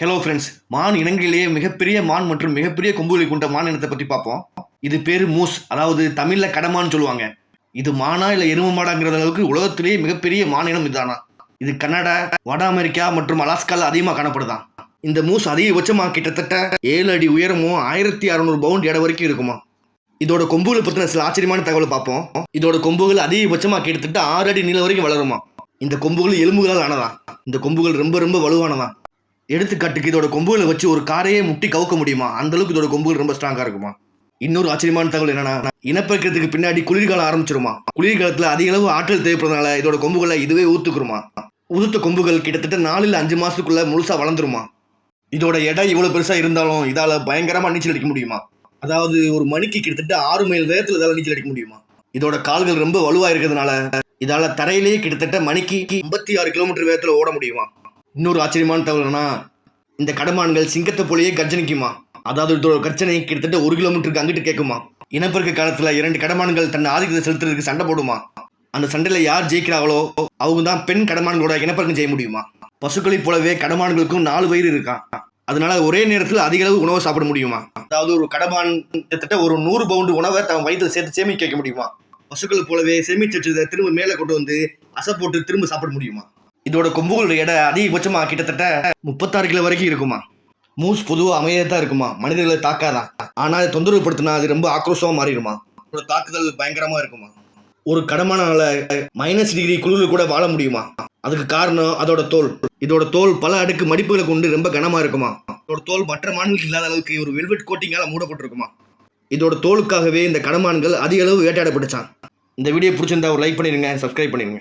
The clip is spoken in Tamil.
ஹலோ ஃப்ரெண்ட்ஸ் மான் இனங்களிலேயே மிகப்பெரிய மான் மற்றும் மிகப்பெரிய கொம்புகளை கொண்ட மான் இனத்தை பற்றி பார்ப்போம். இது பேர் மூஸ் அதாவது தமிழில் கடமான்னு சொல்லுவாங்க. இது மானா இல்லை எரும மாடாங்கிற அளவுக்கு உலகத்திலேயே மிகப்பெரிய மான் இனம் இதுதானா? இது கனடா வட அமெரிக்கா மற்றும் அலாஸ்காவில் அதிகமாக காணப்படுதான் இந்த மூஸ் அதிகபட்சமாக கிட்டத்தட்ட ஏழு அடி உயரமும் ஆயிரத்தி அறநூறு பவுண்ட் இடம் வரைக்கும் இருக்குமா? இதோட கொம்புகளை பற்றின சில ஆச்சரியமான தகவலை பார்ப்போம். இதோட கொம்புகள் அதிகபட்சமாக கிட்டத்தட்ட ஆறு அடி நீளம் வரைக்கும் வளருமா? இந்த கொம்புகள் எலும்புகளால் ஆனதா? இந்த கொம்புகள் ரொம்ப ரொம்ப வலுவானதா? எடுத்துக்காட்டுக்கு இதோட கொம்புகளை வச்சு ஒரு காரையே முட்டி கவுக்க முடியுமா? அந்த அளவுக்கு இதோட கொம்புகள் ரொம்ப ஸ்ட்ராங்கா இருக்குமா? இன்னொரு ஆச்சரியமான தகவல் என்னன்னா இனப்பெருக்கத்துக்கு பின்னாடி குளிர்காலம் ஆரம்பிச்சிருமா? குளிர்காலத்துல அதிக அளவு ஆற்றல் தேவைப்படுறதுனால இதோட கொம்புகளை இதுவே ஊத்துக்குருமா உதுத்த கொம்புகள் கிட்டத்தட்ட நாலுல அஞ்சு மாசத்துக்குள்ள முழுசா வளர்ந்துருமா? இதோட எடை இவ்வளவு பெருசா இருந்தாலும் இதால பயங்கரமா நீச்சல் அடிக்க முடியுமா? அதாவது ஒரு மணிக்கு கிட்டத்தட்ட ஆறு மைல் வேகத்துல இதால நீச்சல் அடிக்க முடியுமா? இதோட கால்கள் ரொம்ப வலுவா இருக்கிறதுனால இதால தரையிலேயே கிட்டத்தட்ட மணிக்கு ஐம்பத்தி ஆறு கிலோமீட்டர் வேகத்துல ஓட முடியுமா? இன்னொரு ஆச்சரியமான தகவல்னா இந்த கடமான்கள் சிங்கத்தை போலேயே கர்ஜனிக்குமா? அதாவது இதோட கர்ச்சனை கிட்டத்தட்ட ஒரு கிலோமீட்டருக்கு அங்கிட்டு கேட்குமா? இனப்பெருக்க காலத்தில் இரண்டு கடமான்கள் தன் ஆதிக்கத்தை செலுத்துறதுக்கு சண்டை போடுமா? அந்த சண்டையில் யார் ஜெயிக்கிறாங்களோ அவங்க தான் பெண் கடமான்களோட இனப்பெருக்கம் செய்ய முடியுமா? பசுக்களைப் போலவே கடமான்களுக்கும் நாலு வயிறு இருக்கான் அதனால ஒரே நேரத்தில் அதிக அளவு உணவை சாப்பிட முடியுமா? அதாவது ஒரு கடமான் கிட்டத்தட்ட ஒரு நூறு பவுண்டு உணவை தன் வயிற்றில் சேர்த்து சேமிக்க வைக்க முடியுமா? பசுக்களை போலவே சேமிச்சு வச்சதை திரும்ப மேலே கொண்டு வந்து அசை போட்டு திரும்ப சாப்பிட முடியுமா? இதோட கொம்புகளோட எடை அதிகபட்சமா கிட்டத்தட்ட முப்பத்தாறு கிலோ வரைக்கும் இருக்குமா. மூஸ் பொதுவாக அமைதியாக இருக்குமா. மனிதர்களை தாக்காதான் ஆனால் அதை தொந்தரவு படுத்தினா அது ரொம்ப ஆக்ரோஷமா மாறிடுமா. இதோட தாக்குதல் பயங்கரமா இருக்குமா. ஒரு கடமானால மைனஸ் டிகிரி குழுவில் கூட வாழ முடியுமா. அதுக்கு காரணம் அதோட தோல். இதோட தோல் பல அடுக்கு மடிப்புகளை கொண்டு ரொம்ப கனமா இருக்குமா. இதோட தோல் மற்ற மான்களுக்கு இல்லாத அளவுக்கு ஒரு வெல்வெட் கோட்டிங்கால மூடப்பட்டிருக்குமா. இதோட தோலுக்காகவே இந்த கடமான்கள் அதிக அளவு வேட்டையாடப்பட்டுச்சான் இந்த வீடியோ பிடிச்சிருந்தா ஒரு லைக் பண்ணிடுங்க சப்ஸ்கிரைப் பண்ணிடுங்க